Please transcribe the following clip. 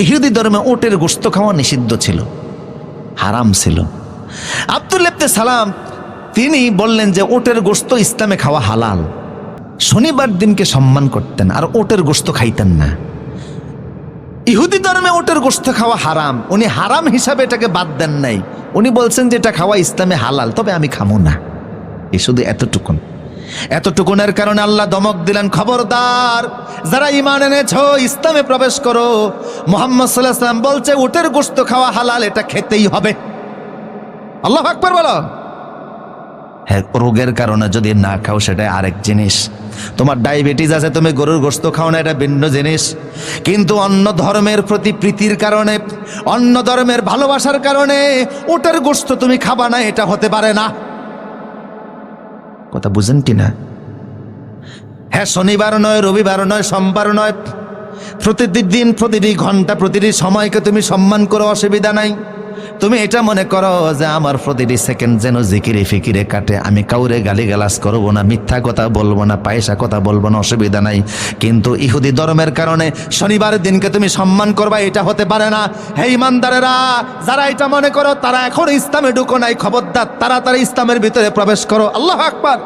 ইহুদি ধর্মে ওটের গোস্ত খাওয়া নিষিদ্ধ ছিল। হারাম ছিল। আব্দুল ইবনে সালাম, তিনি বললেন যে ওটের গোস্ত ইসলামে খাওয়া হালাল। শনিবার দিনকে সম্মান করতেন আর ওটের গোস্ত খাইতেন না। ইহুদি ধর্মে ওটের গোস্ত খাওয়া হারাম। উনি হারাম হিসাবে এটাকে বাদ দেন নাই। উনি বলছেন যে এটা খাওয়া ইসলামে হালাল, তবে আমি খামো না। এ শুধু এতটুকুন। এতটুকুনের কারণে আল্লাহ দমক দিলেন খবরদার। যারা ইমান এনেছ, ইসলামে প্রবেশ করো। মোহাম্মদ সাল্লাহ সাল্লাম বলছে, উটের গোস্ত খাওয়া হালাল, এটা খেতেই হবে। আল্লাহ আকবর বলো। হ্যাঁ রোগের কারণে যদি না খাও সেটা আরেক জিনিস। তোমার ডায়াবেটিস আছে, তুমি গরুর গোস্ত খাও না, এটা ভিন্ন জিনিস। কিন্তু অন্য ধর্মের প্রতি প্রীতির কারণে, অন্য ধর্মের ভালোবাসার কারণে ওটার গোস্ত তুমি খাবা না, এটা হতে পারে না। কথা বুঝেন কি না? হ্যাঁ শনিবার নয়, রবিবার নয়, সোমবার নয় প্রতিটি দিন প্রতিটি ঘণ্টা, প্রতিটি সময়কে তুমি সম্মান করো, অসুবিধা নাই। তুমি এটা মনে করো যে আমার প্রতিটি সেকেন্ড যেন জিকিরে ফিকিরে কাটে। আমি কাউরে গালি গালাস করব না, মিথ্যা কথা বলব না, পায়সা কথা বলব না, অসুবিধা নাই। কিন্তু ইহুদি ধর্মের কারণে শনিবার দিনকে তুমি সম্মান করবা, এটা হতে পারে না। হে ইমানদারেরা, যারা এটা মনে করো, তারা এখন ইসলামে ঢুকো নাই। খবরদার তারা তাড়াতাড়ি ইসলামের ভিতরে প্রবেশ করো। আল্লাহ আকবার।